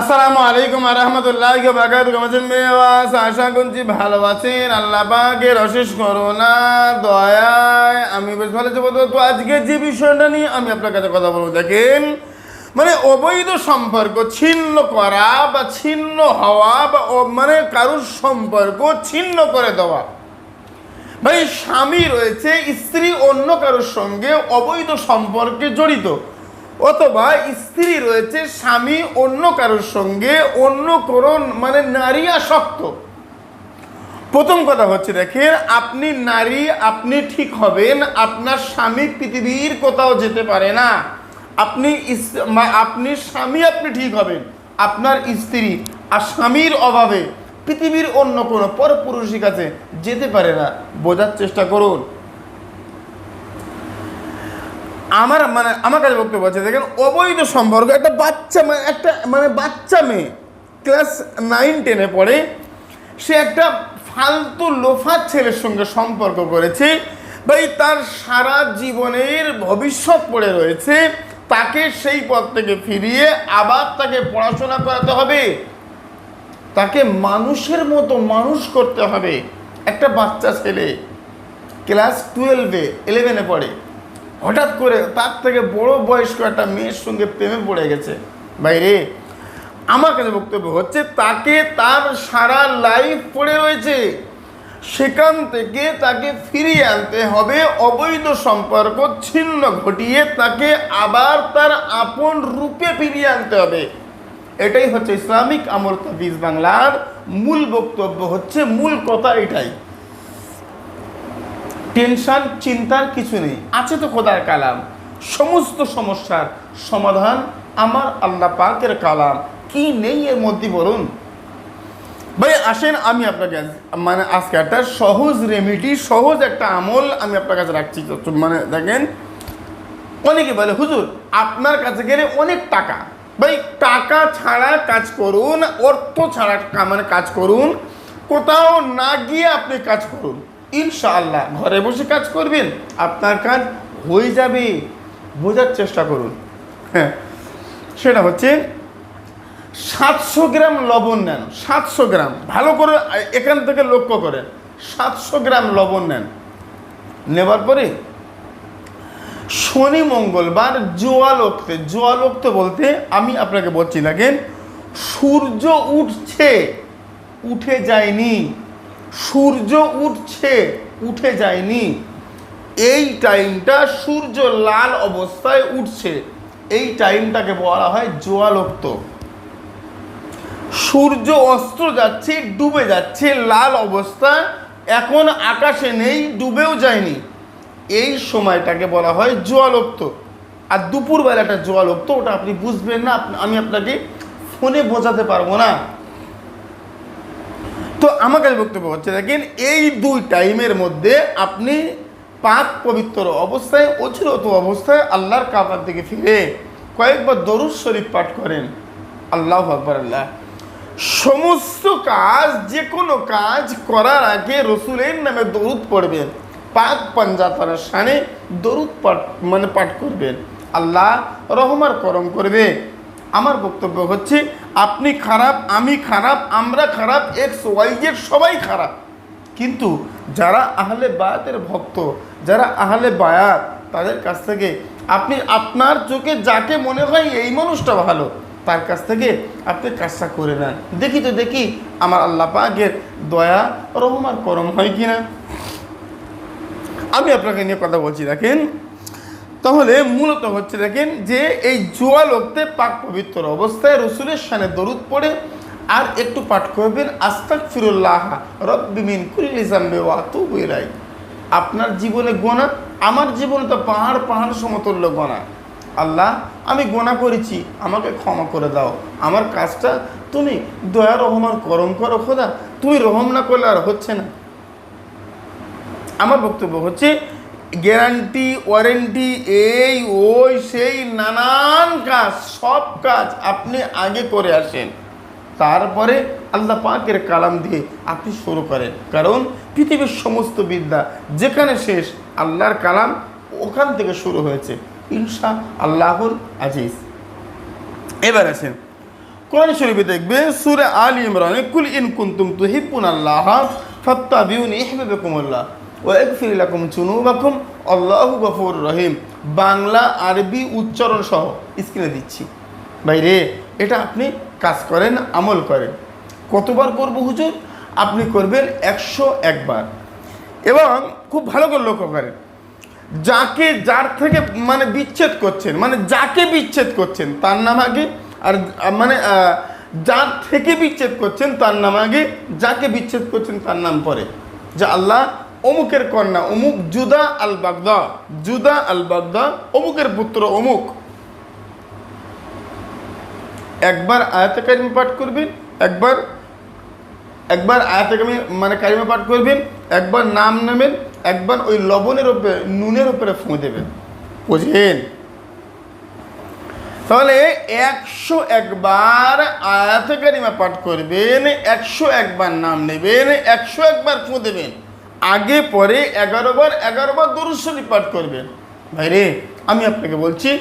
আসসালামু আলাইকুম রহমতুল্লাহ বাকাত গমজন মেওয়াজ আশা করছি ভালো আছেন। আল্লাহ পাকের অশেষ করোনা দয়ায় আমি বেশ ভালো যাব তো আজকে যে বিষয়টা নিয়ে আমি আপনার কাছে কথা বলব, দেখেন মানে অবৈধ সম্পর্ক, ছিন্ন করা বা ছিন্ন হওয়া বা মানে কারোর সম্পর্ক ছিন্ন করে দেওয়া। ভাই স্বামী রয়েছে, স্ত্রী অন্য কারোর সঙ্গে অবৈধ সম্পর্কে জড়িত। অথবা স্ত্রী রয়েছে, স্বামী অন্য কারোর সঙ্গে, অন্য কোনো মানে নারী আসক্ত। প্রথম কথা হচ্ছে, দেখেন, আপনি নারী, আপনি ঠিক হবেন, আপনার স্বামী পৃথিবীর কোথাও যেতে পারে না। আপনি আপনি স্বামী, আপনি ঠিক হবেন, আপনার স্ত্রী আর স্বামীর অভাবে পৃথিবীর অন্য কোনো পরপুরুষের কাছে যেতে পারে না। বোঝার চেষ্টা করুন। আমার মানে আমার কাছে বক্তব্য আছে, দেখেন, অবৈধ সম্পর্ক, একটা বাচ্চা মানে একটা মানে বাচ্চা মেয়ে, ক্লাস নাইন, টেনে পড়ে, সে একটা ফালতু লোফার ছেলের সঙ্গে সম্পর্ক করেছে, ভাই, তার সারা জীবনের ভবিষ্যৎ পড়ে রয়েছে, তাকে সেই পথ থেকে ফিরিয়ে আবার তাকে পড়াশোনা করাতে হবে। তাকে মানুষের মতো মানুষ করতে হবে। একটা বাচ্চা ছেলে, ক্লাস টুয়েলভে ইলেভেনে পড়ে। হঠাৎ করে তার থেকে বড় বয়স্ক একটা মেয়ের সঙ্গে প্রেমে পড়ে গেছে। বাইরে, আমার কাছে বক্তব্য হচ্ছে, তাকে তার সারা লাইফ পড়ে রয়েছে। সেখান থেকে তাকে ফিরিয়ে আনতে হবে, অবৈধ সম্পর্ক ছিন্ন ঘটিয়ে তাকে আবার তার আপন রূপে ফিরিয়ে আনতে হবে। এটাই হচ্ছে ইসলামিক আমল তাবিজ বাংলার মূল বক্তব্য হচ্ছে, মূল কথা এটাই। টেনশন, চিন্তার কিছু নেই। আছে তো খোদার কালাম। সমস্ত সমস্যার সমাধান আমার আল্লাহ পাকের কালাম। কি নেই এর মধ্যে বলুন? ভাই, আসেন, আমি আপনাকে মানে আজকে একটা সহজ রেমিডি সহজ একটা আমল আমি আপনার কাছে রাখছি। মানে দেখেন, অনেকে বলে, হুজুর, আপনার কাছে গেলে অনেক টাকা। ভাই, টাকা ছাড়া কাজ করুন, অর্থ ছাড়া মানে কাজ করুন, কোথাও না গিয়ে আপনি কাজ করুন। ইনশাআল্লাহ, ঘরে বসে কাজ করবেন, আপনার কাজ হয়ে যাবে। বোঝার চেষ্টা করুন। হ্যাঁ সেটা হচ্ছে সাতশো গ্রাম লবণ নেন, সাতশো গ্রাম। ভালো করে এখান থেকে লক্ষ্য করেন, সাতশো গ্রাম লবণ নেন। নেবার পরে শনি, মঙ্গলবার, জোয়ালোকতে জোয়ালোকতে বলতে আমি আপনাকে বলছি, দেখেন, সূর্য উঠছে, উঠে যায়নি। সূর্য উঠছে, উঠে যায়নি। এই টাইমটা সূর্য লাল অবস্থায় উঠছে। এই টাইমটাকে বলা হয় জোয়ালোক্ত। সূর্য অস্ত্র যাচ্ছে, ডুবে যাচ্ছে, লাল অবস্থা এখন আকাশে নেই, ডুবেও যায়নি। এই সময়টাকে বলা হয় জোয়ালোক্ত। আর দুপুরবেলাটা জোয়ালোক্ত, ওটা আপনি বুঝবেন না, আমি আপনাকে ফোনে বোঝাতে পারব না। তো আমার কাছে বক্তব্য হচ্ছে, দেখেন এই দুই টাইমের মধ্যে আপনি পাক পবিত্র অবস্থায় অচিরত অবস্থায় আল্লাহর কাবার থেকে ফিরে কয়েকবার দরুদ শরীফ পাঠ করেন। আল্লাহ আকবর, আল্লাহ। সমস্ত কাজ যে কোনো কাজ করার আগে রসুলের নামে দরুদ পড়বেন। পাক পাঞ্জাতার সানে দরুদ পাঠ মানে পাঠ করবেন। আল্লাহ রহমার করম করবে। আমার বক্তব্য হচ্ছে, আপনি খারাপ, আমি খারাপ, আমরা খারাপ এক্স ওয়াই জেড সবাই খারাপ। কিন্তু যারা আহলে বায়াতের ভক্ত, যারা আহলে বায়াত, তাদের কাছ থেকে আপনি আপনার চোখে যাকে মনে হয় এই মানুষটা ভালো, তার কাছ থেকে আপনি কাজটা করে নেন। দেখি তো দেখি আমার আল্লাহ পাকের দয়া রহমার করম হয় কিনা। আমি আপনাকে নিয়ে কথা বলছি, দেখেন। তাহলে মূলত হচ্ছে দেখেন যে এই জোয়া লোকতে পাক পবিত্র অবস্থায় রসুলের সানে দরুদ পড়ে আর একটু পাঠ করবেন আস্তাক ফিরুল্লাহ রব্বিমিন আপনার জীবনে গোনা, আমার জীবনে তো পাহাড় পাহাড় সমতুল্য গোনা। আল্লাহ, আমি গোনা করেছি, আমাকে ক্ষমা করে দাও। আমার কাজটা তুমি দয়া রহমান করম করো, খোদা। তুমি রহম না করলে আর হচ্ছে না। আমার বক্তব্য হচ্ছে গ্যারান্টি, ওয়ারেন্টি, এই, ওই, সেই, নানান কাজ, সব কাজ আপনি আগে করে আসেন। তারপরে আল্লাহ পাকের কালাম দিয়ে আপনি শুরু করেন। কারণ পৃথিবীর সমস্ত বিদ্যা যেখানে শেষ, আল্লাহর কালাম ওখান থেকে শুরু হয়েছে। ইনশা আল্লাহুল আজিজ। এবার আছেন কোরআন শরীফে দেখবে সুরে আল ইমরানে, কুল ইন কুন্তুম তুহিব্বুন আল্লাহ ফাত্তাবিউনি ইহবিবকুমুল্লাহ। ওয়া ইয়াগফির লাকুম যুনুবাকুম, আল্লাহু গফুর রহিম। বাংলা, আরবি উচ্চারণ সহ স্ক্রিনে দিচ্ছি। ভাইরে, এটা আপনি কাজ করেন, আমল করেন। কতবার করব হুজুর? আপনি করবেন একশো একবার। এবং খুব ভালো করে লক্ষ্য করেন, যাকে যার থেকে মানে বিচ্ছেদ করছেন মানে যাকে বিচ্ছেদ করছেন, তার নাম আগে, আর মানে যার থেকে বিচ্ছেদ করছেন, তার নাম আগে, যাকে বিচ্ছেদ করছেন, তার নাম পরে। যে আল্লাহ অমুকের কন্যা অমুক, জুদা আল বাগদা জুদা আল বাগদা অমুকের পুত্র অমুক। একবার আয়াতে কারিমা পাঠ করবেন, একবার একবার আয়াতে মানে কারিমা পাঠ করবেন, একবার নাম নেবেন, একবার ওই লবণের উপরে, নুনের উপরে ফুঁ দেবেন। বুঝলেন? তাহলে একশো একবার আয়াতে কারিমা পাঠ করবেন, একশো একবার নাম নেবেন, একশো একবার ফুঁ দেবেন। আগে, পরে, এগারো বার এগারো বার দরুশ্বরী পাঠ করবেন ভাইরে, আমি আপনাকে বলছি,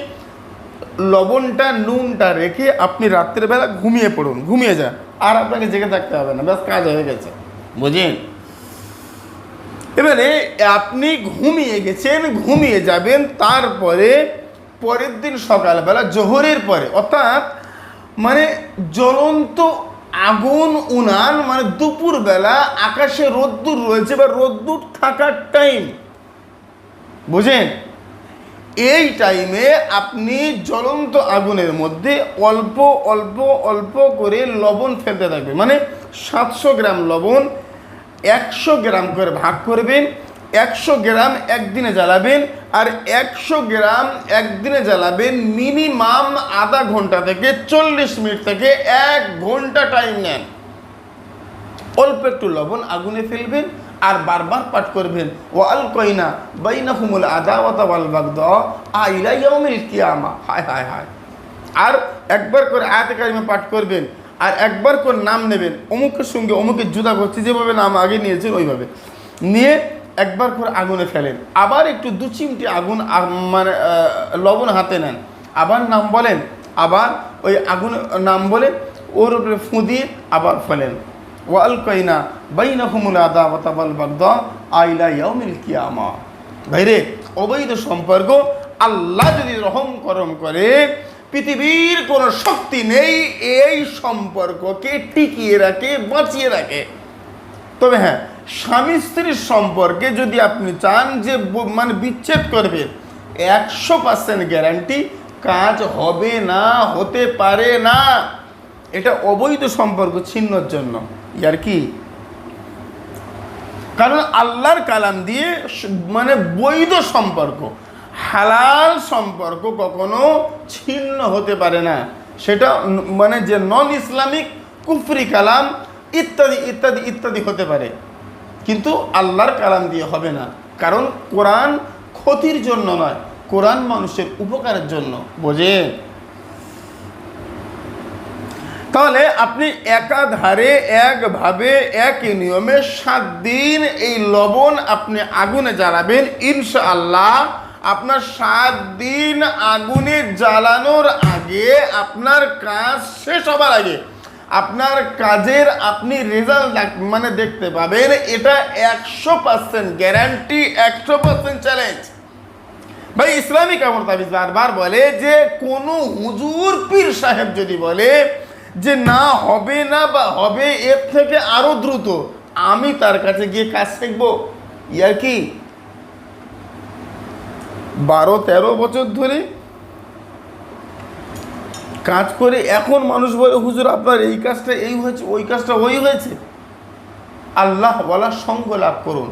লবণটা, নুনটা রেখে আপনি রাত্রেবেলা ঘুমিয়ে পড়ুন। ঘুমিয়ে যান। আর আপনাকে জেগে থাকতে হবে না। ব্যাস, কাজ হয়ে গেছে। বুঝেন এবারে আপনি ঘুমিয়ে গেছেন, ঘুমিয়ে যাবেন, তারপরে পরের দিন সকালবেলা জোহরের পরে, অর্থাৎ মানে জ্বলন্ত আগুন, উনান মানে দুপুরবেলা আকাশে রোদ্দুর রয়েছে বা রোদ্দুর থাকার টাইম বুঝেন? এই টাইমে আপনি জ্বলন্ত আগুনের মধ্যে অল্প অল্প অল্প করে লবণ ফেলতে থাকবেন। মানে সাতশো গ্রাম লবণ, একশো গ্রাম করে ভাগ করবেন, একশো গ্রাম একদিনে জ্বালাবেন আর একশো গ্রাম একদিনে জ্বালাবেন মিনিমাম আধা ঘণ্টা থেকে চল্লিশ মিনিট থেকে এক ঘণ্টা টাইম নেন। অল্প একটু লবণ আগুনে ফেলবেন আর বারবার পাঠ করবেন। ও আল কইনা বাইনা হুমুল আদাওয়াতা ওয়াল বাগদ আইলা ইয়াউমিল কিয়ামা। হায় হায় হায়। আর একবার করে আয়াতে কারিমা পাঠ করবেন আর একবার করে নাম নেবেন। অমুকের সঙ্গে অমুকের জুদা করছে যেভাবে নাম আগে নিয়েছেন ওইভাবে। নিয়ে একবার করে আগুনে ফেলেন। আবার একটু দু চিমটি আগুন মানে লবণ হাতে নেন। আবার নাম বলেন, আবার ওই আগুন নাম বলে ওর উপরে ফুঁ দিয়ে আবার ফেলেন। ওয়াল কইনা বাইনা হুমুল আদা ওয়াতাবাল বাগদা আইলা ইয়াউমিল কিয়ামা। ভাইরে, অবৈধ সম্পর্ক আল্লাহ যদি রহম করম করে, পৃথিবীর কোনো শক্তি নেই এই সম্পর্ককে টিকিয়ে রাখে, বাঁচিয়ে রাখে। তবে হ্যাঁ স্বামী স্ত্রীর সম্পর্কে যদি আপনি চান যে মানে বিচ্ছেদ করবে, একশো পার্সেন্ট গ্যারান্টি কাজ হবে না, হতে পারে না। এটা অবৈধ সম্পর্ক ছিন্নর জন্য। ইয়ার কি? কারণ আল্লাহর কালাম দিয়ে মানে বৈধ সম্পর্ক, হালাল সম্পর্ক কখনো ছিন্ন হতে পারে না। সেটা মানে যে নন ইসলামিক কুফরি কালাম ইত্যাদি ইত্যাদি ইত্যাদি হতে পারে। কিন্তু আল্লাহর কালাম দিয়ে হবে না। কারণ কোরআন ক্ষতির জন্য নয়, কোরআন মানুষের উপকারের জন্য। বোঝেন তাহলে আপনি একাধারে, একভাবে, একই নিয়মে সাত দিন এই লবণ আপনি আগুনে জ্বালাবেন, ইনশাআল্লাহ আপনার সাত দিন আগুনে জ্বালানোর আগে আপনার কাজ শেষ হবার আগে আপনার কাজের আপনি রেজাল্ট মানে দেখতে পাবেন, এটা একশো পার্সেন্ট গ্যারান্টি একশো পার্সেন্ট চ্যালেঞ্জ ভাই, ইসলামিক আমল তাবিজ বারবার বলে যে, কোনো হুজুর পীর সাহেব যদি বলে যে, না, হবে না বা হবে, এর থেকে আরও দ্রুত, আমি তার কাছে গিয়ে কাজ শিখব। ইয়ার কি? বারো তেরো বছর ধরে কাজ করে এখন মানুষ বলে, হুজুর, আপনার এই কাজটা এই হয়েছে, ওই কাজটা ওই হয়েছে। আল্লাহ বলার সঙ্গ লাভ করুন।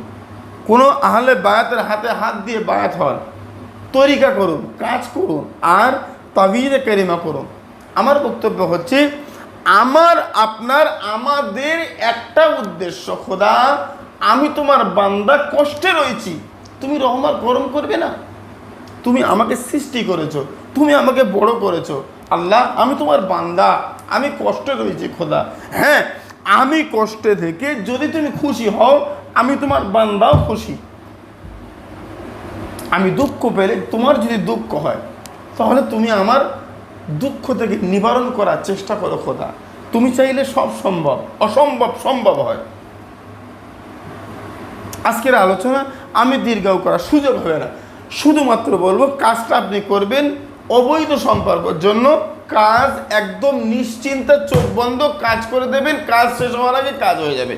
কোনো আহলে বায়াতের হাতে হাত দিয়ে বায়াত হন, তরিকা করুন, কাজ করুন, আর তাবিজে কেরিমা করুন আমার বক্তব্য হচ্ছে, আমার, আপনার, আমাদের একটা উদ্দেশ্য, খোদা, আমি তোমার বান্দা কষ্টে রয়েছি, তুমি রহমার গরম করবে না? তুমি আমাকে সৃষ্টি করেছ, তুমি আমাকে বড় করেছ আল্লাহ, আমি তোমার বান্দা, আমি কষ্ট রয়েছি খোদা। হ্যাঁ আমি কষ্টে থেকে যদি তুমি খুশি হও, আমি তোমার বান্দাও খুশি। আমি দুঃখ পেলে তোমার যদি দুঃখ হয়, তাহলে তুমি আমার দুঃখ থেকে নিবারণ করার চেষ্টা করো, খোদা। তুমি চাইলে সব সম্ভব, অসম্ভব সম্ভব হয়। আজকের আলোচনা আমি দীর্ঘাও করার সুযোগ হবে না। শুধুমাত্র বলব, কাজটা আপনি করবেন অবৈধ সম্পর্কের জন্য কাজ একদম নিশ্চিন্তে চোখ বন্ধ কাজ করে দেবেন, কাজ শেষ হওয়ার আগে কাজ হয়ে যাবে।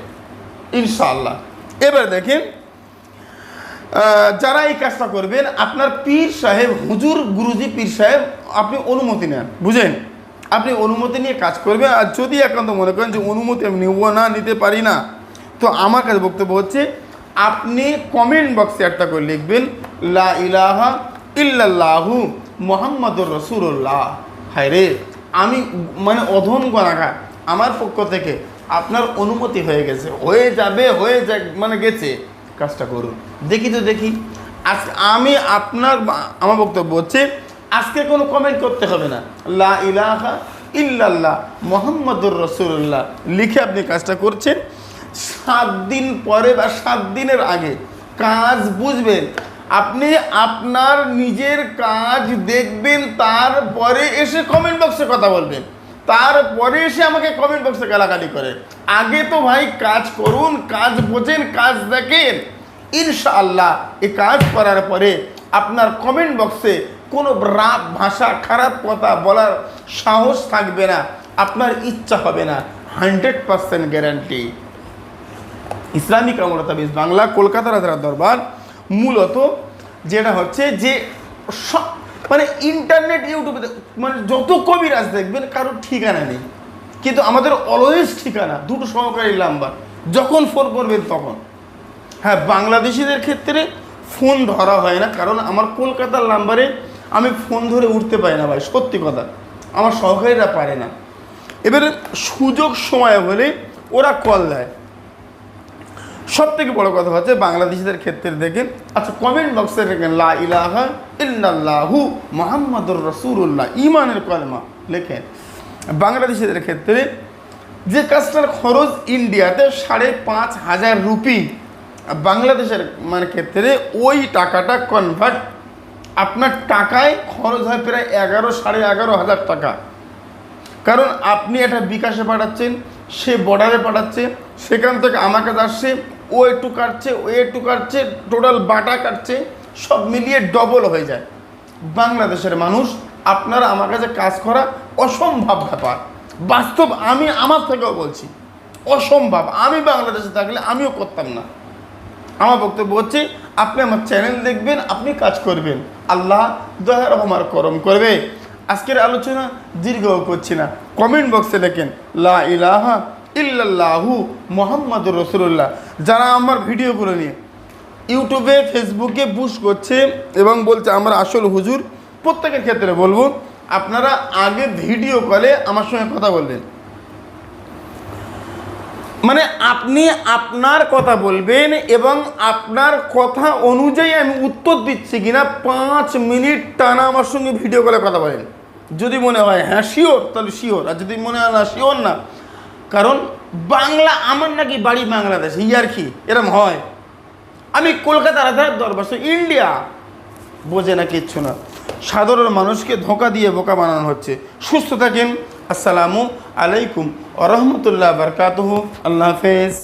ইনশাল্লাহ এবার দেখেন যারা এই কাজটা করবেন, আপনার পীর সাহেব, হুজুর, গুরুজি পীর সাহেব, আপনি অনুমতি নেন, বুঝেন? আপনি অনুমতি নিয়ে কাজ করবেন, আর যদি একান্ত মনে করেন যে অনুমতি আমি নেব না, নিতে পারি না, তো আমার কাছে বক্তব্য হচ্ছে, আপনি কমেন্ট বক্সে একটা করে লিখবেন, লা ইলাহা ইল্লাল্লাহু। মোহাম্মদুর রসুল্লাহ হায় রে আমি মানে অধম গণাঘাট আমার পক্ষ থেকে আপনার অনুমতি হয়ে গেছে। হয়ে যাবে, হয়ে যা মানে গেছে। কাজটা করুন। দেখি তো, দেখি। আজ আমি আপনার আমার বক্তব্য হচ্ছে, আজকে কোনো কমেন্ট করতে হবে না। লা ইলাহা ইল্লাল্লাহ মোহাম্মদুর রসুল্লাহ লিখে আপনি কাজটা করছেন। সাত দিন পরে বা সাত দিনের আগে কাজ বুঝবেন। আপনি আপনার নিজের কাজ দেখবেন, তারপরে এসে কমেন্ট বক্সে কথা বলবেন। তারপরে এসে আমাকে কমেন্ট বক্সে গালাগালি করে। আগে তো ভাই কাজ করুন, কাজ বোঝেন, কাজ দেখেন। ইনশাআল্লাহ এই কাজ করার পরে আপনার কমেন্ট বক্সে কোনো রাপ ভাষা, খারাপ কথা বলার সাহস থাকবে না। আপনার ইচ্ছা হবে না। হান্ড্রেড পার্সেন্ট গ্যারান্টি ইসলামিক আমলতাবিজ বাংলা কলকাতার দরবার। মূলত যেটা হচ্ছে যে সব- মানে ইন্টারনেট ইউটিউবে মানে যত কবিরাজ দেখবেন কারোর ঠিকানা নেই। কিন্তু আমাদের অলওয়েজ ঠিকানা, দুটো সহকারী নাম্বার যখন ফোন করবেন তখন। হ্যাঁ বাংলাদেশিদের ক্ষেত্রে ফোন ধরা হয় না, কারণ আমার কলকাতার নাম্বারে আমি ফোন ধরে উঠতে পারি না ভাই, সত্যি কথা। আমার সহকারীরা পারে না। এবারে সুযোগ সময় হলে ওরা কল দেয়। সব থেকে বড় কথা হচ্ছে বাংলাদেশিদের ক্ষেত্রে দেখেন আচ্ছা কমেন্ট বক্সে দেখেন লা ইলাহা মোহাম্মদুর রসুল্লাহ ইমানের কলমা লেখেন। বাংলাদেশিদের ক্ষেত্রে যে কাজটার খরচ ইন্ডিয়াতে সাড়ে পাঁচ হাজার রুপি, বাংলাদেশের মানে ক্ষেত্রে ওই টাকাটা কনভার্ট আপনার টাকায় খরচ হয় প্রায় এগারো, সাড়ে এগারো হাজার টাকা। কারণ আপনি এটা বিকাশে পাঠাচ্ছেন, সে বর্ডারে পাঠাচ্ছে, সেখান থেকে আমার কাছে আসছে ও একটু কাটছে, ও একটু কাটছে টোটাল বাটা কাটছে, সব মিলিয়ে ডবল হয়ে যায়। বাংলাদেশের মানুষ, আপনারা আমার কাছে কাজ করা অসম্ভব ব্যাপার। বাস্তব আমি আমার থেকেও বলছি, অসম্ভব। আমি বাংলাদেশে থাকলে আমিও করতাম না। আমার বক্তব্য হচ্ছে, আপনি আমার চ্যানেল দেখবেন, আপনি কাজ করবেন। আল্লাহ দয়া রহমার করম করবে। আজকের আলোচনা দীর্ঘ করছি না। কমেন্ট বক্সে লেখেন লা ইলাহা ইল্লাল্লাহু মোহাম্মদুর রসুল্লাহ যারা আমার ভিডিওগুলো নিয়ে ইউটিউবে, ফেসবুকে বুশ করছে এবং বলছে আমরা আসল হুজুর, প্রত্যেকের ক্ষেত্রে বলব, আপনারা আগে ভিডিও কলে আমার সঙ্গে কথা বলবেন। মানে আপনি আপনার কথা বলবেন এবং আপনার কথা অনুযায়ী আমি উত্তর দিচ্ছি কিনা পাঁচ মিনিট টানা আমার সঙ্গে ভিডিও কলে কথা বলেন। যদি মনে হয় হ্যাঁ শিওর তাহলে শিওর আর যদি মনে হয় না শিওর না কারণ বাংলা আমার নাকি বাড়ি বাংলাদেশ, ইয়ার কি? এরম হয়। আমি কলকাতার আধার দরবার ইন্ডিয়া বোঝে না কিচ্ছু না। সাধারণ মানুষকে ধোঁকা দিয়ে বোকা বানানো হচ্ছে। সুস্থ থাকেন। আসসালামু আলাইকুম আ রহমতুল্লাহ বরকাতহ। আল্লাহ হাফেজ।